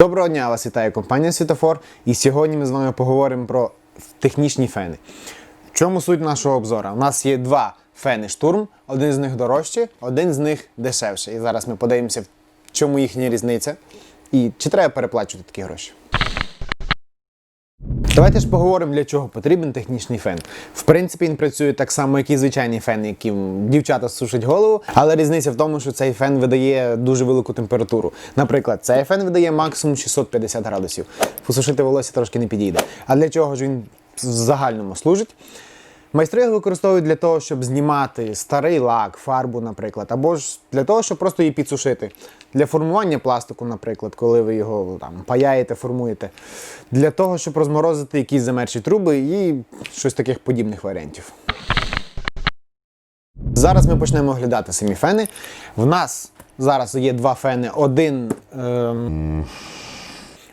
Доброго дня, вас вітає компанія Світофор. І сьогодні ми з вами поговоримо про технічні фени. В чому суть нашого обзору? У нас є два фени штурм, один з них дорожчий, один з них дешевший. І зараз ми подивимося, в чому їхня різниця і чи треба переплачувати такі гроші. Давайте ж поговоримо, для чого потрібен технічний фен. В принципі, він працює так само, як і звичайний фен, яким дівчата сушать голову, але різниця в тому, що цей фен видає дуже велику температуру. Наприклад, цей фен видає максимум 650 градусів. Посушити волосся трошки не підійде. А для чого ж він в загальному служить? Майстри його використовують для того, щоб знімати старий лак, фарбу, наприклад, або ж для того, щоб просто її підсушити. Для формування пластику, наприклад, коли ви його там паяєте, формуєте. Для того, щоб розморозити якісь замерзші труби і щось таких подібних варіантів. Зараз ми почнемо оглядати самі фени. В нас зараз є два фени. Один. ем,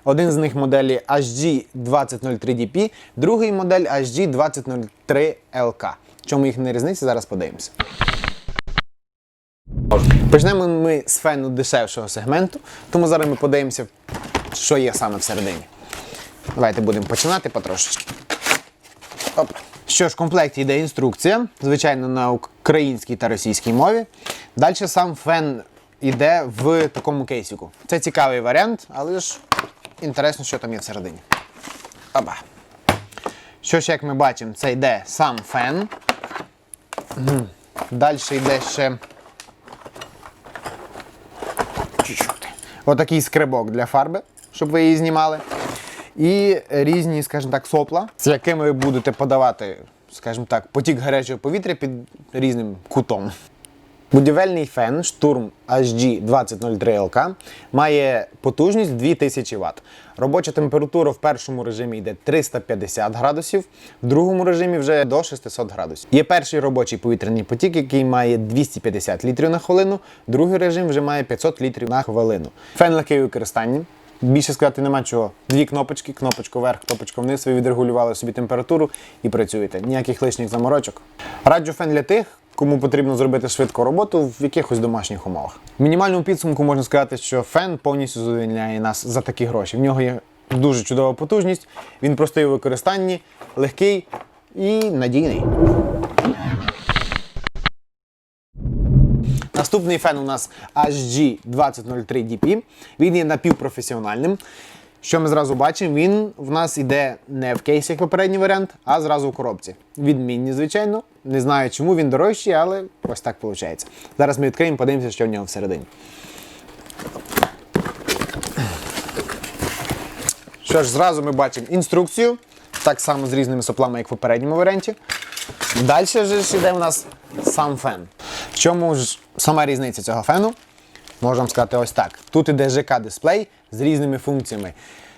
один з них моделі HG2003DP, другий модель HG2003LK. В чому їхня різниця, зараз подивимося. Почнемо ми з фену дешевшого сегменту, тому зараз ми подивимося, що є саме всередині. Давайте будемо починати потрошечки. Оп. Що ж, в комплекті йде інструкція, звичайно, на українській та російській мові. Далі сам фен йде в такому кейсіку. Це цікавий варіант, але ж інтересно, що там є всередині. Оба. Що ж, як ми бачимо, це йде сам фен. Далі йде ще. Отакий скрибок для фарби, щоб ви її знімали. І різні, скажімо так, сопла, з якими ви будете подавати, скажімо так, потік гарячого повітря під різним кутом. Будівельний фен штурм HG2003LK має потужність 2000 Вт. Робоча температура в першому режимі йде 350 градусів, в другому режимі вже до 600 градусів. Є перший робочий повітряний потік, який має 250 літрів на хвилину, другий режим вже має 500 літрів на хвилину. Фен легкий у використанні. Більше сказати нема чого. Дві кнопочки, кнопочку вверх, кнопочку вниз, ви відрегулювали собі температуру і працюєте. Ніяких лишніх заморочок. Раджу фен для тих, кому потрібно зробити швидку роботу в якихось домашніх умовах. В мінімальному підсумку можна сказати, що фен повністю задовільняє нас за такі гроші. В нього є дуже чудова потужність, він простий у використанні, легкий і надійний. Наступний фен у нас HG2003DP. Він є напівпрофесіональним. Що ми зразу бачимо, він в нас йде не в кейсі, як попередній варіант, а зразу у коробці. Відмінні, звичайно. Не знаю, чому він дорожчий, але ось так виходить. Зараз ми відкриємо, подивимося, що в нього всередині. Що ж, зразу ми бачимо інструкцію, так само з різними соплами, як в попередньому варіанті. Далі ж йде у нас сам фен. В чому ж сама різниця цього фену? Можемо сказати ось так. Тут іде ЖК-дисплей з різними функціями.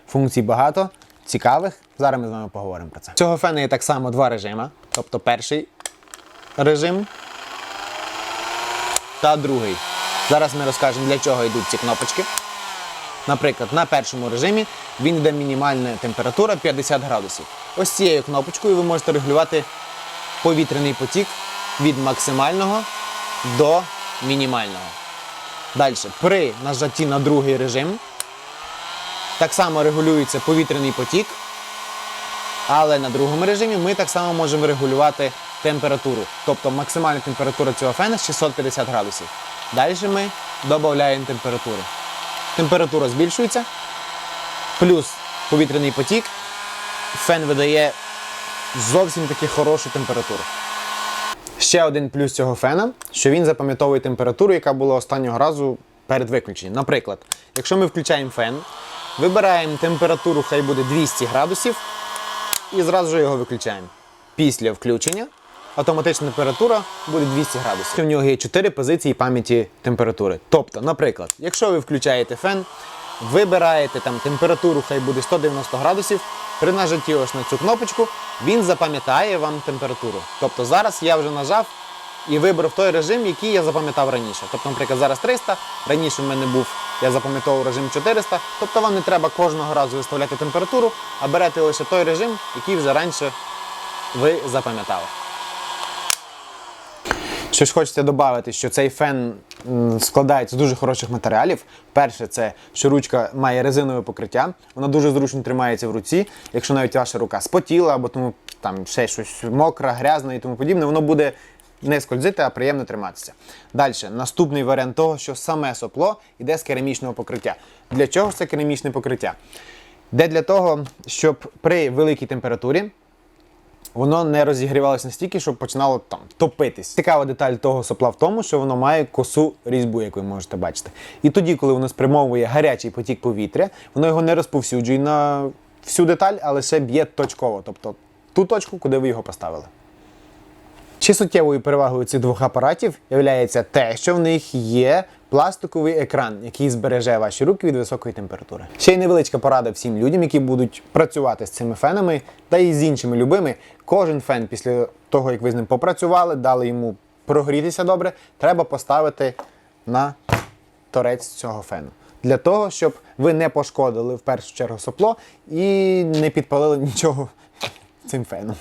Функцій багато, цікавих. Зараз ми з вами поговоримо про це. Цього фену є так само два режими. Тобто перший режим та другий. Зараз ми розкажемо, для чого йдуть ці кнопочки. Наприклад, на першому режимі він йде мінімальна температура 50 градусів. Ось цією кнопочкою ви можете регулювати повітряний потік від максимального до мінімального. Далі, при нажатті на другий режим так само регулюється повітряний потік, але на другому режимі ми так само можемо регулювати температуру. Тобто максимальна температура цього фена 650 градусів. Далі ми додаємо температуру. Температура збільшується, плюс повітряний потік, фен видає зовсім таки хорошу температуру. Ще один плюс цього фена, що він запам'ятовує температуру, яка була останнього разу перед виключенням. Наприклад, якщо ми включаємо фен, вибираємо температуру, хай буде 200 градусів, і зразу ж його виключаємо. Після включення автоматична температура буде 200 градусів. У нього є 4 позиції пам'яті температури. Тобто, наприклад, якщо ви включаєте фен, вибираєте там температуру, хай буде 190 градусів. При нажатті ось на цю кнопочку він запам'ятає вам температуру. Тобто зараз я вже нажав і вибрав той режим, який я запам'ятав раніше. Тобто, наприклад, зараз 300, раніше в мене був, я запам'ятовував режим 400. Тобто вам не треба кожного разу виставляти температуру, а берете лише той режим, який вже раніше ви запам'ятали. Що ж хочеться додати, що цей фен складається з дуже хороших матеріалів. Перше, це що ручка має резинове покриття, вона дуже зручно тримається в руці. Якщо навіть ваша рука спотіла або тому там ще щось мокра, грязна і тому подібне, воно буде не скользити, а приємно триматися. Далі, наступний варіант того, що саме сопло йде з керамічного покриття. Для чого це керамічне покриття? Де для того, щоб при великій температурі воно не розігрівалося настільки, щоб починало там топитись. Цікава деталь того сопла в тому, що воно має косу різьбу, як ви можете бачити. І тоді, коли воно спрямовує гарячий потік повітря, воно його не розповсюджує на всю деталь, а лише б'є точково, тобто ту точку, куди ви його поставили. Чи суттєвою перевагою цих двох апаратів є те, що в них є пластиковий екран, який збереже ваші руки від високої температури. Ще й невеличка порада всім людям, які будуть працювати з цими фенами та і з іншими любими. Кожен фен після того, як ви з ним попрацювали, дали йому прогрітися добре, треба поставити на торець цього фену. Для того, щоб ви не пошкодили в першу чергу сопло і не підпалили нічого цим феном.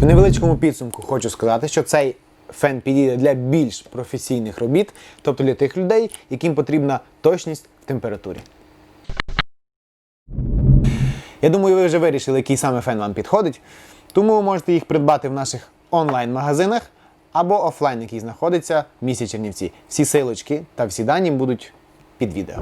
В невеличкому підсумку хочу сказати, що цей фен підійде для більш професійних робіт, тобто для тих людей, яким потрібна точність в температурі. Я думаю, ви вже вирішили, який саме фен вам підходить, тому ви можете їх придбати в наших онлайн-магазинах або офлайн, який знаходиться в місті Чернівці. Всі силочки та всі дані будуть під відео.